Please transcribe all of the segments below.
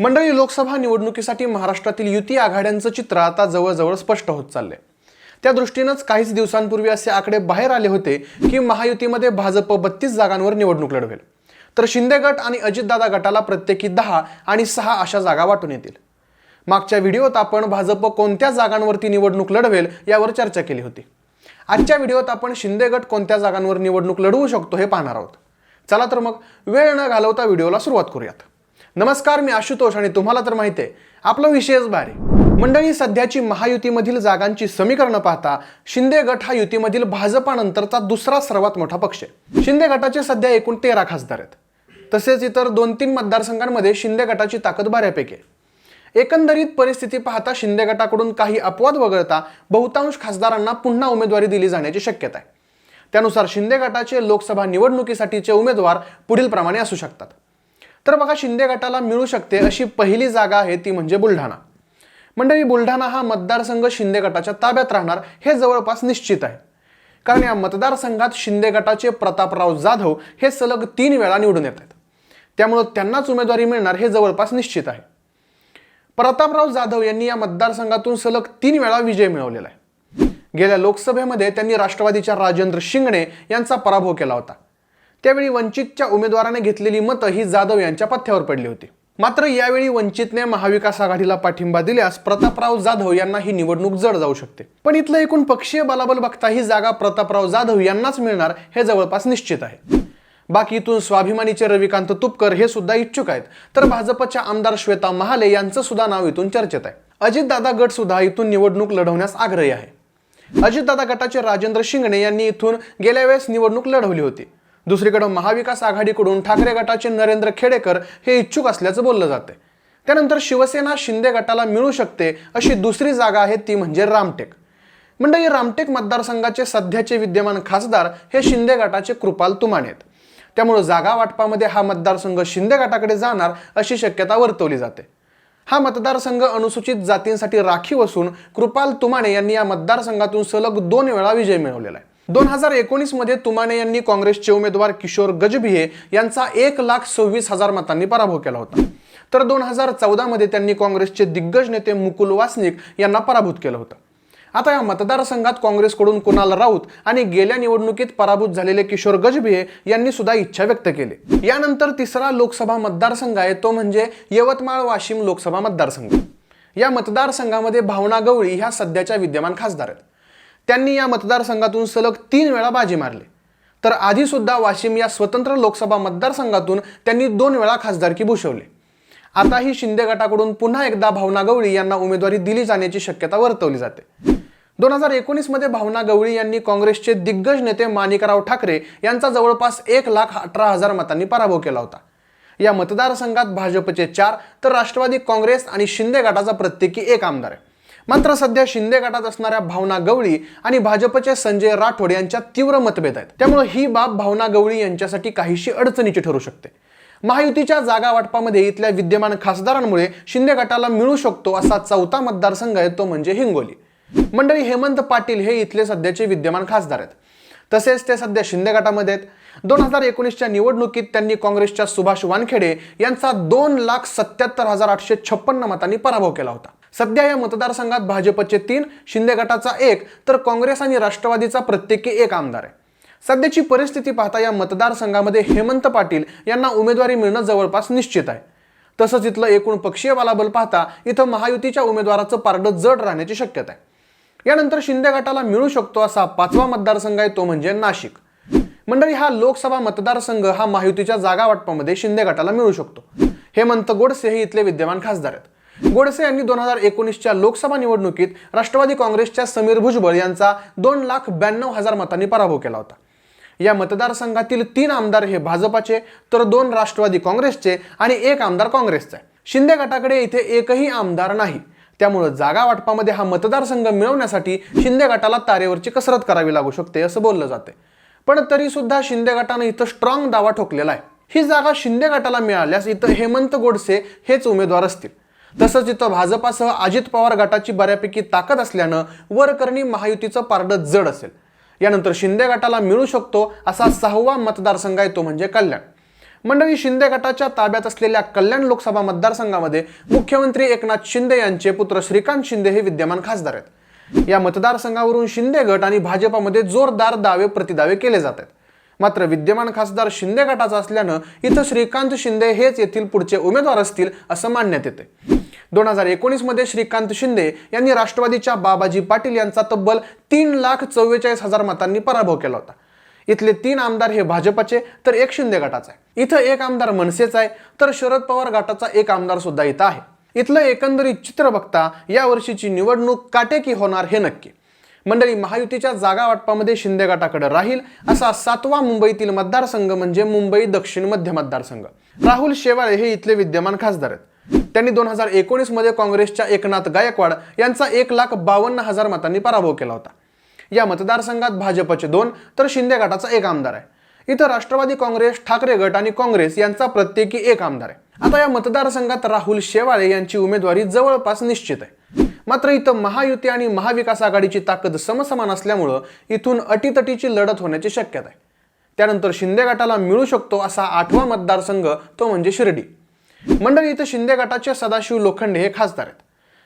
मंडळी लोकसभा निवडणुकीसाठी महाराष्ट्रातील युती आघाड्यांचं चित्र आता जवळजवळ स्पष्ट होत चाललंय. त्या दृष्टीनंच काहीच दिवसांपूर्वी असे आकडे बाहेर आले होते की महायुतीमध्ये भाजप बत्तीस जागांवर निवडणूक लढवेल. तर शिंदे गट आणि अजितदादा गटाला प्रत्येकी दहा आणि सहा अशा जागा वाटून येतील. मागच्या व्हिडिओत आपण भाजप कोणत्या जागांवरती निवडणूक लढवेल यावर चर्चा केली होती. आजच्या व्हिडिओत आपण शिंदे गट कोणत्या जागांवर निवडणूक लढवू शकतो हे पाहणार आहोत. चला तर मग वेळ न घालवता व्हिडिओला सुरुवात करूयात. नमस्कार मी आशुतोष आणि तुम्हाला तर माहिती आहे आपला विषयच भारी मंडळी सध्याची महायुतीमधील जागांची समीकरणं पाहता शिंदे गट हा युतीमधील भाजपानंतरचा दुसरा सर्वात मोठा पक्ष आहे. शिंदे गटाचे सध्या एकूण तेरा खासदार आहेत. तसेच इतर दोन तीन मतदारसंघांमध्ये शिंदे गटाची ताकद बऱ्यापैकी आहे. एकंदरीत परिस्थिती पाहता शिंदे गटाकडून काही अपवाद वगळता बहुतांश खासदारांना पुन्हा उमेदवारी दिली जाण्याची शक्यता आहे. त्यानुसार शिंदे गटाचे लोकसभा निवडणुकीसाठीचे उमेदवार पुढील प्रमाणे असू शकतात. तर बघा शिंदे गटाला मिळू शकते अशी पहिली जागा आहे ती म्हणजे बुलढाणा. मंडळी बुलढाणा हा मतदारसंघ शिंदे गटाच्या ताब्यात राहणार हे जवळपास निश्चित आहे. कारण या मतदारसंघात शिंदे गटाचे प्रतापराव जाधव हे सलग तीन वेळा निवडून येत आहेत. त्यामुळं त्यांनाच उमेदवारी मिळणार हे जवळपास निश्चित आहे. प्रतापराव जाधव यांनी या मतदारसंघातून सलग तीन वेळा विजय मिळवलेला आहे. गेल्या लोकसभेमध्ये त्यांनी राष्ट्रवादीच्या राजेंद्र शिंगणे यांचा पराभव केला होता. त्यावेळी वंचितच्या उमेदवाराने घेतलेली मतं ही जाधव यांच्या पथ्यावर पडली होती. मात्र यावेळी वंचितने महाविकास आघाडीला पाठिंबा दिल्यास प्रतापराव जाधव यांना ही निवडणूक जड जाऊ शकते. पण इथलं एकूण पक्षीय बलाबल बघता ही जागा प्रतापराव जाधव यांनाच मिळणार हे जवळपास निश्चित आहे. बाकी इथून स्वाभिमानीचे रविकांत तुपकर हे सुद्धा इच्छुक आहेत. तर भाजपच्या आमदार श्वेता महाले यांचं सुद्धा नाव इथून चर्चेत आहे. अजितदादा गट सुद्धा इथून निवडणूक लढवण्यास आग्रही आहे. अजितदादा गटाचे राजेंद्र शिंगणे यांनी इथून गेल्या वेळेस निवडणूक लढवली होती. दुसरीकडे महाविकास आघाडीकडून ठाकरे गटाचे नरेंद्र खेडेकर हे इच्छुक असल्याचं बोललं जाते त्यानंतर शिवसेना शिंदे गटाला मिळू शकते अशी दुसरी जागा आहे ती म्हणजे रामटेक. मंडळी रामटेक मतदारसंघाचे सध्याचे विद्यमान खासदार हे शिंदे गटाचे कृपाल तुमाने आहेत. त्यामुळे जागा वाटपामध्ये हा मतदारसंघ शिंदे गटाकडे जाणार अशी शक्यता वर्तवली जाते. हा मतदारसंघ अनुसूचित जातींसाठी राखीव असून कृपाल तुमाने यांनी या मतदारसंघातून सलग दोन वेळा विजय मिळवलेला आहे. दोन हजार एकोणीसमध्ये तुमाने यांनी काँग्रेसचे उमेदवार किशोर गजभिये यांचा एक लाख सव्वीस हजार मतांनी पराभव केला होता. तर दोन हजार चौदा मध्ये त्यांनी काँग्रेसचे दिग्गज नेते मुकुल वासनिक यांना पराभूत केलं होतं. आता या मतदारसंघात काँग्रेसकडून कुणाल राऊत आणि गेल्या निवडणुकीत पराभूत झालेले किशोर गजभिये यांनी सुद्धा इच्छा व्यक्त केली. यानंतर तिसरा लोकसभा मतदारसंघ आहे तो म्हणजे यवतमाळ वाशिम लोकसभा मतदारसंघ. या मतदारसंघामध्ये भावना गवळी ह्या सध्याच्या विद्यमान खासदार आहेत. त्यांनी या मतदारसंघातून सलग तीन वेळा बाजी मारली. तर आधी सुद्धा वाशिम या स्वतंत्र लोकसभा मतदारसंघातून त्यांनी दोन वेळा खासदारकी भूषवली. आताही शिंदे गटाकडून पुन्हा एकदा भावना गवळी यांना उमेदवारी दिली जाण्याची शक्यता वर्तवली जाते. दोन हजार एकोणीसमध्ये भावना गवळी यांनी काँग्रेसचे दिग्गज नेते माणिकराव ठाकरे यांचा जवळपास एक लाख अठरा हजार मतांनी पराभव केला होता. या मतदारसंघात भाजपचे चार तर राष्ट्रवादी काँग्रेस आणि शिंदे गटाचा प्रत्येकी एक आमदार आहे. मात्र सध्या शिंदे गटात असणाऱ्या भावना गवळी आणि भाजपचे संजय राठोड यांच्यात तीव्र मतभेद आहेत. त्यामुळे ही बाब भावना गवळी यांच्यासाठी काहीशी अडचणीची ठरू शकते. महायुतीच्या जागा वाटपामध्ये इथल्या विद्यमान खासदारांमुळे शिंदे गटाला मिळू शकतो असा चौथा मतदारसंघ आहे तो म्हणजे हिंगोली. मंडळी हेमंत पाटील हे इथले सध्याचे विद्यमान खासदार आहेत. तसेच ते सध्या शिंदे गटामध्ये आहेत. दोन हजार एकोणीसच्या निवडणुकीत त्यांनी काँग्रेसच्या सुभाष वानखेडे यांचा दोन लाख सत्याहत्तर हजार आठशे छप्पन्न मतांनी पराभव केला होता. सध्या या मतदारसंघात भाजपचे तीन शिंदे गटाचा एक तर काँग्रेस आणि राष्ट्रवादीचा प्रत्येकी एक आमदार आहे. सध्याची परिस्थिती पाहता या मतदारसंघामध्ये हेमंत पाटील यांना उमेदवारी मिळणं जवळपास निश्चित आहे. तसंच इथलं एकूण पक्षीय बलाबल पाहता इथं महायुतीच्या उमेदवाराचं पारडं जड राहण्याची शक्यता आहे. यानंतर शिंदे गटाला मिळू शकतो असा पाचवा मतदारसंघ आहे तो म्हणजे नाशिक. मंडळी हा लोकसभा मतदारसंघ हा महायुतीच्या जागा वाटपामध्ये शिंदे गटाला मिळू शकतो. हेमंत गोडसे हे इथले विद्यमान खासदार आहेत. गोडसे यांनी दोन हजार एकोणीसच्या लोकसभा निवडणुकीत राष्ट्रवादी काँग्रेसच्या समीर भुजबळ यांचा दोन लाख ब्याण्णव हजार मतांनी पराभव केला होता. या मतदारसंघातील तीन आमदार हे भाजपाचे तर दोन राष्ट्रवादी काँग्रेसचे आणि एक आमदार काँग्रेसचा आहे. शिंदे गटाकडे इथे एकही आमदार नाही. त्यामुळं जागा वाटपामध्ये हा मतदारसंघ मिळवण्यासाठी शिंदे गटाला तारेवरची कसरत करावी लागू शकते असं बोललं जाते पण तरी सुद्धा शिंदे गटानं इथं स्ट्रॉंग दावा ठोकलेला आहे. ही जागा शिंदे गटाला मिळाल्यास इथं हेमंत गोडसे हेच उमेदवार असतील. तसंच इथं भाजपासह अजित पवार गटाची बऱ्यापैकी ताकद असल्यानं वरकरणी महायुतीचं पारडं जड असेल. यानंतर शिंदे गटाला मिळू शकतो असा सहावा मतदारसंघ आहे तो म्हणजे कल्याण. मंडळी शिंदे गटाच्या ताब्यात असलेल्या कल्याण लोकसभा मतदारसंघामध्ये मुख्यमंत्री एकनाथ शिंदे यांचे पुत्र श्रीकांत शिंदे हे विद्यमान खासदार आहेत. या मतदारसंघावरून शिंदे गट आणि भाजपामध्ये जोरदार दावे प्रतिदावे केले जात आहेत. मात्र विद्यमान खासदार शिंदे गटाचा असल्यानं इथं श्रीकांत शिंदे हेच येथील पुढचे उमेदवार असतील असं मानण्यात येते दोन हजार एकोणीसमध्ये श्रीकांत शिंदे यांनी राष्ट्रवादीच्या बाबाजी पाटील यांचा तब्बल तीन लाख चव्वेचाळीस हजार मतांनी पराभव केला होता. इथले तीन आमदार हे भाजपचे तर एक शिंदे गटाचा आहे. इथं एक आमदार मनसेचा आहे तर शरद पवार गटाचा एक आमदार सुद्धा इथं आहे. इथलं एकंदरीत चित्र बघता या वर्षीची निवडणूक काटेकी होणार हे नक्की. मंडळी महायुतीच्या जागा वाटपामध्ये शिंदे गटाकडे राहील असा सातवा मुंबईतील मतदारसंघ म्हणजे मुंबई दक्षिण मध्य मतदारसंघ. राहुल शेवाळे हे इथले विद्यमान खासदार आहेत. त्यांनी दोन हजार एकोणीसमध्ये काँग्रेसच्या एकनाथ गायकवाड यांचा एक लाख बावन्न हजार मतांनी पराभव केला होता. या मतदारसंघात भाजपचे दोन तर शिंदे गटाचा एक आमदार आहे. इथं राष्ट्रवादी काँग्रेस ठाकरे गट आणि काँग्रेस यांचा प्रत्येकी एक आमदार आहे. आता या मतदारसंघात राहुल शेवाळे यांची उमेदवारी जवळपास निश्चित आहे. मात्र इथं महायुती आणि महाविकास आघाडीची ताकद समसमान असल्यामुळं इथून अटीतटीची लढत होण्याची शक्यता आहे. त्यानंतर शिंदे गटाला मिळू शकतो असा आठवा मतदारसंघ तो म्हणजे शिर्डी. मंडळी इथं शिंदे गटाचे सदाशिव लोखंडे हे खासदार आहेत.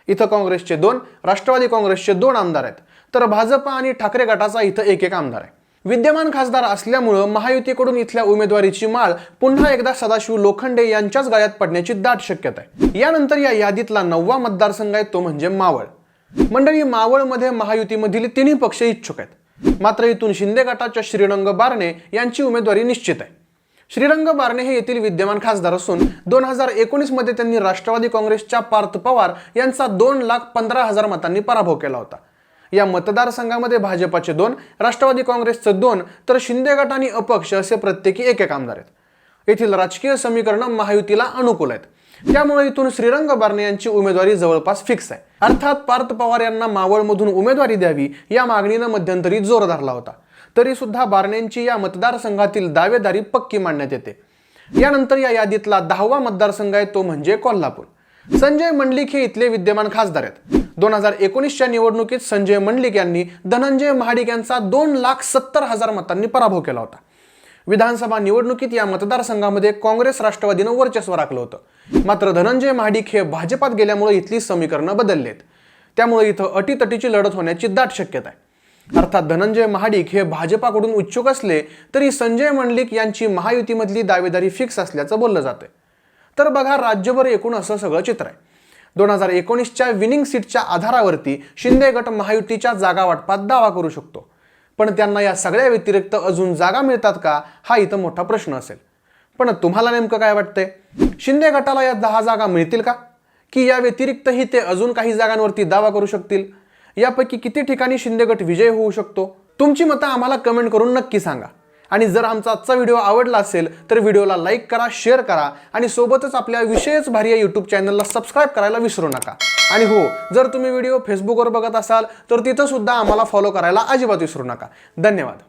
इथं काँग्रेसचे दोन राष्ट्रवादी काँग्रेसचे दोन आमदार आहेत. तर भाजपा आणि ठाकरे गटाचा इथं एक एक आमदार आहे. विद्यमान खासदार असल्यामुळं महायुतीकडून इथल्या उमेदवारीची माळ पुन्हा एकदा सदाशिव लोखंडे यांच्याच गळ्यात पडण्याची दाट शक्यता आहे. यानंतर या यादीतला नववा मतदारसंघ आहे तो म्हणजे मावळ. मंडळी मावळमध्ये महायुतीमधील तिन्ही पक्ष इच्छुक आहेत. मात्र इथून शिंदे गटाच्या श्रीरंग बारणे यांची उमेदवारी निश्चित आहे. श्रीरंग बारणे हे येथील विद्यमान खासदार असून दोन हजार एकोणीसमध्ये त्यांनी राष्ट्रवादी काँग्रेसच्या पार्थ पवार यांचा दोन लाख पंधरा हजार मतांनी पराभव केला होता. या मतदारसंघामध्ये भाजपाचे दोन राष्ट्रवादी काँग्रेसचे दोन तर शिंदे गट आणि अपक्ष असे प्रत्येकी एक एक आमदार आहेत. येथील राजकीय समीकरणं महायुतीला अनुकूल आहेत. त्यामुळे इथून श्रीरंग बारणे यांची उमेदवारी जवळपास फिक्स आहे. अर्थात पार्थ पवार यांना मावळमधून उमेदवारी द्यावी या मागणीनं मध्यंतरी जोर धरला होता. तरी सुद्धा बारणेंची या मतदारसंघातील दावेदारी पक्की मांडण्यात येते. यानंतर या यादीतला दहावा मतदारसंघ आहे तो म्हणजे कोल्हापूर. संजय मंडलिक हे इथले विद्यमान खासदार आहेत. दोन हजार एकोणीसच्या निवडणुकीत संजय मंडलिक यांनी धनंजय महाडिक यांचा दोन लाख सत्तर हजार मतांनी पराभव केला होता. विधानसभा निवडणुकीत या मतदारसंघामध्ये काँग्रेस राष्ट्रवादीनं वर्चस्व राखलं होतं. मात्र धनंजय महाडिक हे भाजपात गेल्यामुळे इथली समीकरणं बदलली आहेत त्यामुळे इथं अटीतटीची लढत होण्याची दाट शक्यता आहे. अर्थात धनंजय महाडिक हे भाजपाकडून इच्छुक असले तरी संजय मंडलिक यांची महायुतीमधली दावेदारी फिक्स असल्याचं बोललं जातंय. तर बघा राज्यभर एकूण असं सगळं चित्र आहे. दोन हजार एकोणीसच्या विनिंग सीटच्या आधारावरती शिंदे गट महायुतीच्या जागा वाटपात दावा करू शकतो. पण त्यांना या सगळ्या व्यतिरिक्त अजून जागा मिळतात का हा इथं मोठा प्रश्न असेल. पण तुम्हाला नेमकं काय वाटतंय? शिंदे गटाला या दहा जागा मिळतील का? की या व्यतिरिक्तही ते अजून काही जागांवरती दावा करू शकतील? यापैकी किती ठिकाणी शिंदे गट विजय होऊ शकतो? तुमची मतं आम्हाला कमेंट करून नक्की सांगा. आणि जर आमचा आजचा व्हिडिओ आवडला असेल तर व्हिडिओला लाईक करा शेअर करा आणि सोबतच आपल्या विषयच भारी या यूट्यूब चॅनलला सबस्क्राईब करायला विसरू नका. आणि हो जर तुम्ही व्हिडिओ फेसबुकवर बघत असाल तर तिथंसुद्धा आम्हाला फॉलो करायला अजिबात विसरू नका. धन्यवाद.